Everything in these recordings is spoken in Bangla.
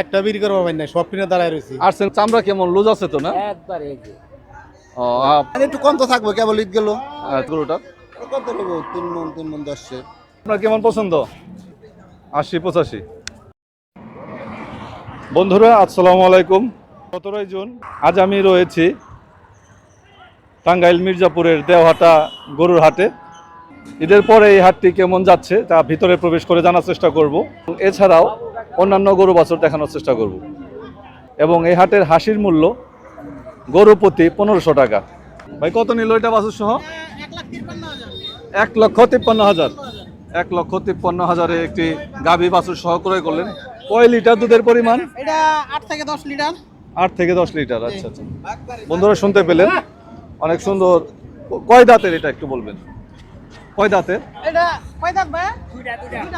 একটা বিক্রি করব ভাই না সব কিনে দাঁড়ায় রয়েছি। আসছেন চামড়া কেমন? লুজ আছে তো না? একবার ও একটু কম তো থাকব কেবল ঈদ গেল। গরুটা। কত নেব তিন মন তিন মন দশে আপনার কেমন পছন্দ? আশি পঁচাশি। বন্ধুরা আসসালামু আলাইকুম। সতেরোই জুন আজ আমি রয়েছি টাঙ্গাইল মির্জাপুরের দেওহাটা গরুর হাটে। ঈদের পরে এই হাটটি কেমন যাচ্ছে তা ভিতরে প্রবেশ করে জানার চেষ্টা করব। এছাড়াও অন্যান্য গরু বাছর দেখানোর চেষ্টা করব। এবং এই হাটের হাসির মূল্য গরু প্রতি পনেরোশো টাকা। ভাই কত নিল এটা বাছুর সহ? এক লক্ষ তিপ্পান্ন হাজার। এক লক্ষ তিপ্পান্ন হাজারে একটি গাভী বাছুর সহ ক্রয় করলেন। কয় লিটার দুধের পরিমাণ? এটা আট থেকে দশ লিটার। আট থেকে দশ লিটার আচ্ছা আচ্ছা। বন্ধুরা শুনতে পেলেন? অনেক সুন্দর। কয় দাঁতের এটা একটু বলবেন? কয় দাঁতের?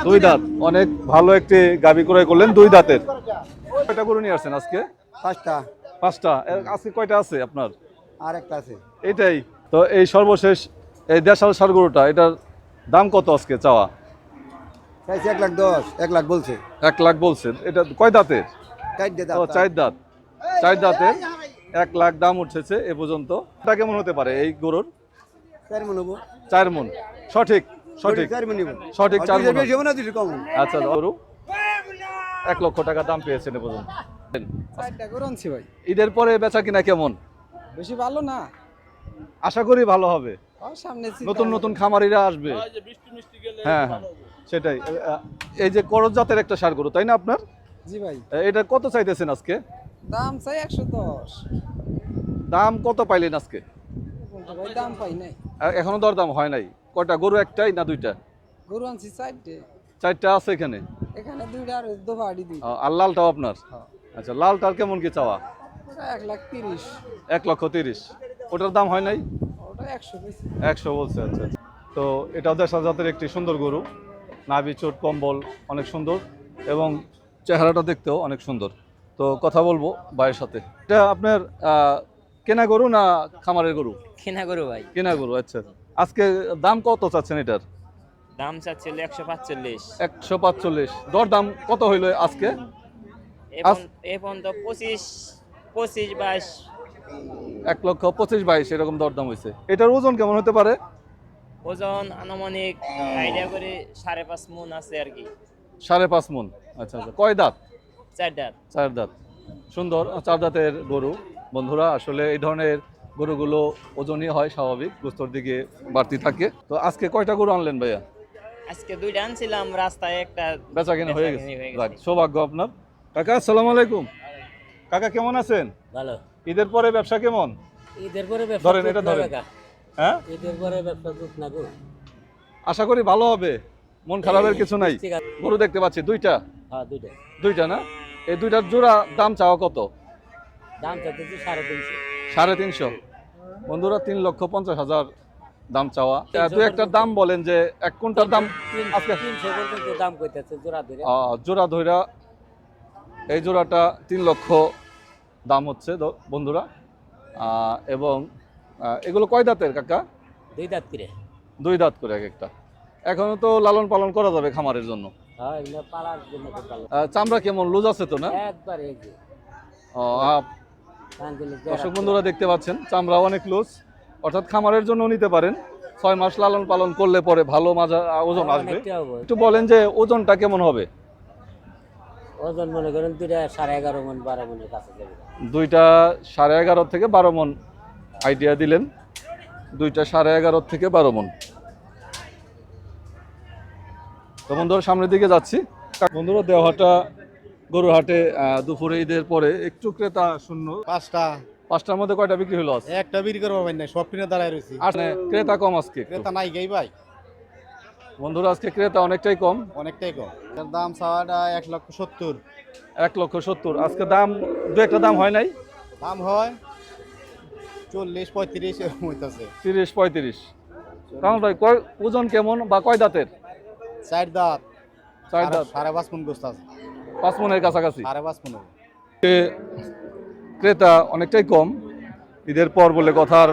দুই দাঁত অনেক ভালো একটি গাভী ক্রয় করলেন দুই দাঁতের। কয়টা গরু নিয়ে আসছেন আজকে? পাঁচটা। পাঁচটা। আজকে কয়টা আছে আপনার? আর একটা আছে। এটাই তো এই সর্বশেষ এই দেশাল সার গরুটা এটার দাম কত আজকে চাওয়া? চাইছে এক লাখ দশ এক লাখ বলছে। এক লাখ বলছেন। এটা কয় দাঁতের? ও চার দাঁত। চার দাঁতের? এক লাখ দাম উঠেছে এ পর্যন্ত। এটা কেমন হতে পারে এই গরুর? চার মন হব। চার মন। সঠিক সঠিক। সঠিক চার আচ্ছা গরু এক লক্ষ টাকা দাম পেয়েছেন এ পর্যন্ত। ভাই। ঈদের পরে বেচা কিনা কেমন? বেশি ভালো না। আশা করি ভালো হবে। আর সামনে নতুন নতুন খামারিরা আসবে। হ্যাঁ হ্যাঁ। সেটাই। এই যে করজ জাতের একটা সার গরু তাই না আপনার? জি ভাই। এটা কত চাইতেছেন আজকে? দাম চাই একশো দশ। দাম কত পাইলেন আজকে? দাম পাই নাই। এখনও দরদাম হয় নাই। কয়টা? গরু একটাই না দুইটা? গরু আনছি চারটে। চারটা আছে এখানে? এখানে দুইটা আর দোভাড়ি দুই। আর লালটাও আপনার? আচ্ছা লালটার কেমন কি চাওয়া? এক লাখ তিরিশ। এক লক্ষ তিরিশ। ওটার দাম হয় নাই? ওটা একশো একশো বলছে আচ্ছা আচ্ছা। তো এটাও দেশা জাতের একটি সুন্দর গরু। নাভি চোট কম্বল অনেক সুন্দর। এবং চেহারাটা দেখতেও অনেক সুন্দর। তো কথা বলব ভাইয়ের সাথে। এটা আপনার কেনা গরু না খামারের গরু? কেনা গরু ভাই। কেনা গরু আচ্ছা। আজকে দাম কত চাচ্ছেন এটার? দাম চাচ্ছিল একশো পাঁচচল্লিশ। একশো পাঁচচল্লিশ। দর দাম কত হইল আজকে? আস- এ পর্যন্ত পঁচিশ পঁচিশ বাইশ। এক লক্ষ পঁচিশ বাইশ এরকম দরদাম হয়েছে এটার ওজন কেমন হতে পারে? ওজন আনুমানিক আইডিয়া করে সাড়ে পাঁচ মন আছে আর কি। সাড়ে পাঁচ মন। আচ্ছা আচ্ছা। কয় দাঁত? চার দাঁত। চার দাঁত। সুন্দর চার দাঁতের গরু। বন্ধুরা আসলে এই ধরনের গরুগুলো ওজনই হয় স্বাভাবিক গোস্তর দিকে বাড়তি থাকে। তো আজকে কয়টা গরু আনলেন ভাইয়া? আজকে দুইটা আনছিলাম রাস্তায় একটা বেচা কেনা হয়ে গেছে। বেচাকেনা হয়ে গেছে। যাক, সৌভাগ্য আপনার। কাকা আসসালামু আলাইকুম। কাকা কেমন আছেন? ভালো। ঈদের পরে ব্যবসা কেমন? ঈদের পরে ব্যবসা ধরেন, এটা ধরেন। হ্যাঁ? ঈদের পরে ব্যবসা জুত না গো। আশা করি ভালো হবে। মন খারাপের কিছু নাই। গরু দেখতে পাচ্ছি দুইটা? হ্যাঁ দুইটা। দুইটা না? এই দুইটার জোড়া দাম চাওয়া কত? দাম চাইতেছি সাড়ে তিনশো। সাড়ে তিনশো। বন্ধুরা তিন লক্ষ পঞ্চাশ হাজার দাম চাওয়া। দু একটা দাম বলেন যে এক কোনটার দাম দাম কইতেছে জোড়া ধরে। জোড়া ধইরা এই জোড়াটা তিন লক্ষ দাম হচ্ছে বন্ধুরা। এবং এগুলো কয় দাঁতের কাকা? দুই দাঁত করে। দুই দাঁত করে এক একটা। এখনও তো লালন পালন করা যাবে খামারের জন্য। হ্যাঁ চামড়া কেমন? লুজ আছে তো না? একবার দর্শক বন্ধুরা দেখতে পাচ্ছেন চামড়া অনেক লুজ অর্থাৎ খামারের জন্য নিতে পারেন। ছয় মাস লালন পালন করলে পরে ভালো মাজা ওজন আসবে। একটু বলেন যে ওজনটা কেমন হবে? ওজন মনে করেন দুইটা সাড়ে এগারো মন বারো মনের কাছে যাবে। দুইটা সাড়ে এগারো থেকে বারো মন। আইডিয়া দিলেন। দুইটা সাড়ে এগারো থেকে বারো মন। তো বন্ধুরা সামনের দিকে যাচ্ছি। বন্ধুরা দেওয়াটা গরুর হাটে দুপুরে ঈদের পরে একটু ক্রেতা শূন্য। পাঁচটা। পাঁচটার মধ্যে কয়টা বিক্রি হলো একটা বিক্রি করব ভাই না সব কিনে দাঁড়ায় রয়েছি। ক্রেতা কম আজকে ক্রেতা নাই গাই ভাই। বন্ধুরা আজকে ক্রেতা অনেকটাই কম। অনেকটাই কম। এর দাম চাওয়াটা এক লক্ষ সত্তর। এক লক্ষ সত্তর। আজকে দাম দু একটা দাম হয় নাই? দাম হয় চল্লিশ পঁয়ত্রিশ এরকম হইতাছে। তিরিশ পঁয়ত্রিশ। কারণ ভাই কয় ওজন কেমন বা কয় দাঁতের? চার দাঁত। চার দাঁত। সাড়ে পাঁচ মন গোস্ত আছে। পাঁচ মনের কাছাকাছি। সাড়ে পাঁচ মন ক্রেতা অনেকটাই কম। ঈদের পর বলে কথার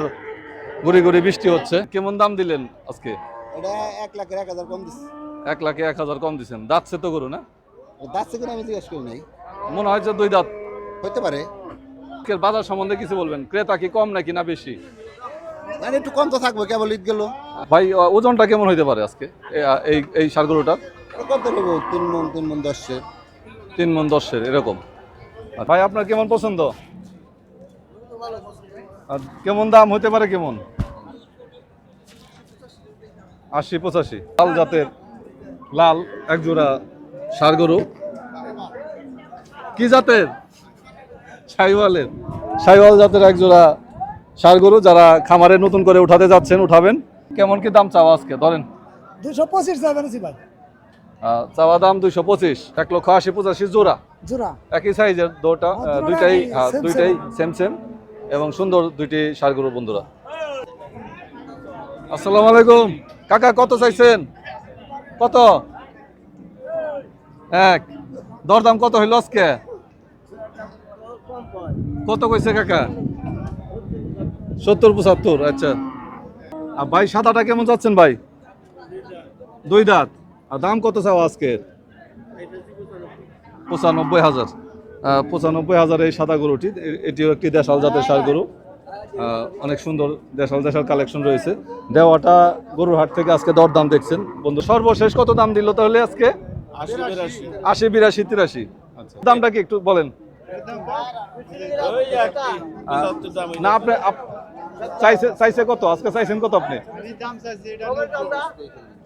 ঘুরি ঘুরি বৃষ্টি হচ্ছে। কেমন দাম দিলেন আজকে? এটা এক লাখের এক হাজার কম দিচ্ছে। এক লাখে এক হাজার কম দিচ্ছেন দাঁতছে তো গরু না? কিনা আমি জিজ্ঞেস করি নাই। মনে হয় যে দুই দাঁত। হতে পারে। আজকের বাজার সম্বন্ধে কিছু বলবেন? ক্রেতা কি কম নাকি না বেশি? মানে একটু কম তো থাকবে কেবল ঈদ গেল। ভাই ওজনটা কেমন হইতে পারে আজকে? এই এই সার গরুটার? কত নেব তিন মন তিন মন দশের তিন মন দশের এরকম। ভাই আপনার কেমন পছন্দ? আর কেমন দাম হতে পারে কেমন? আশি পঁচাশি। লাল জাতের লাল এক জোড়া সার গরু। কি জাতের? সাইওয়ালের। সাইওয়াল জাতের এক জোড়া সার গরু যারা খামারে নতুন করে উঠাতে যাচ্ছেন উঠাবেন। কেমন কি দাম চাওয়া আজকে? ধরেন। দুশো পঁচিশ যাবেন ভাই। চাওয়া দাম দুইশো পঁচিশ এক লক্ষ আশি পঁচাশি জোড়া। জোড়া? একই সাইজের দুটা দুইটাই হ্যাঁ, দুইটাই সেম সেম এবং সুন্দর দুইটি সারগুলো বন্ধুরা। আসসালামু আলাইকুম। কাকা কত চাইছেন? কত? এক। দরদাম কত হইল আজকে? কত কইছে কাকা? সত্তর পঁচাত্তর আচ্ছা। আর ভাই সাদাটা কেমন যাচ্ছেন ভাই? দুই দাঁত। আর দাম কত চাও আজকে পঁচানব্বই হাজার। পঁচানব্বই হাজার এই সাদা গরুটি এটিও একটি দেশাল জাতের সার গরু। অনেক সুন্দর দেশাল দেশাল কালেকশন রয়েছে। দেওয়াটা গরুর হাট থেকে আজকে দর দাম দেখছেন। বন্ধু সর্বশেষ কত দাম দিল তাহলে আজকে? আশি বিরাশি। তিরাশি। দামটা কি একটু বলেন? না আপনি চাইছে চাইছে কত? আজকে চাইছেন কত আপনি?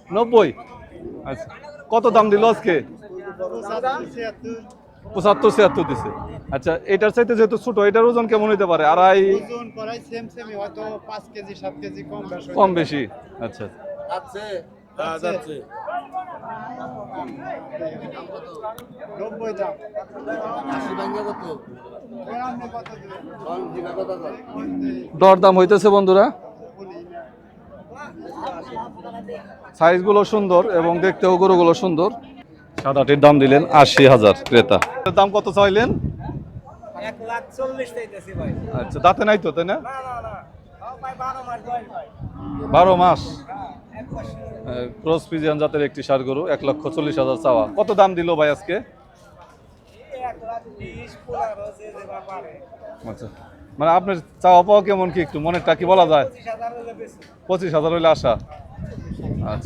নব্বই। আচ্ছা কত দাম দিল আজকে? পঁচাত্তর ছিয়াত্তর দিছে। আচ্ছা এটার চাইতে যেহেতু ছোট এটার ওজন কেমন হইতে পারে? আড়াই ওজন প্রায় সেম সেমই হয়তো পাঁচ কেজি সাত কেজি কম বেশ কম বেশি। আচ্ছা। আছে। নব্বই দাম। এরান্ন কত? দিবে? দরদাম হইতেছে বন্ধুরা। সাইজগুলো সুন্দর এবং দেখতেও গরুগুলো সুন্দর। সাদাটির দাম দিলেন আশি হাজার ক্রেতা। দাম কত চাইলেন? আচ্ছা দাঁতে নাই তো তাই না? বারো মাস মাস? ক্রস পিজিয়ান জাতের একটি সার গরু এক লক্ষ চল্লিশ হাজার চাওয়া। কত দাম দিল ভাই আজকে? আচ্ছা। মানে আপনার চাওয়া পাওয়া কেমন কি একটু মনেরটা কি বলা যায়? পঁচিশ হাজার হইলে আসা আচ্ছা।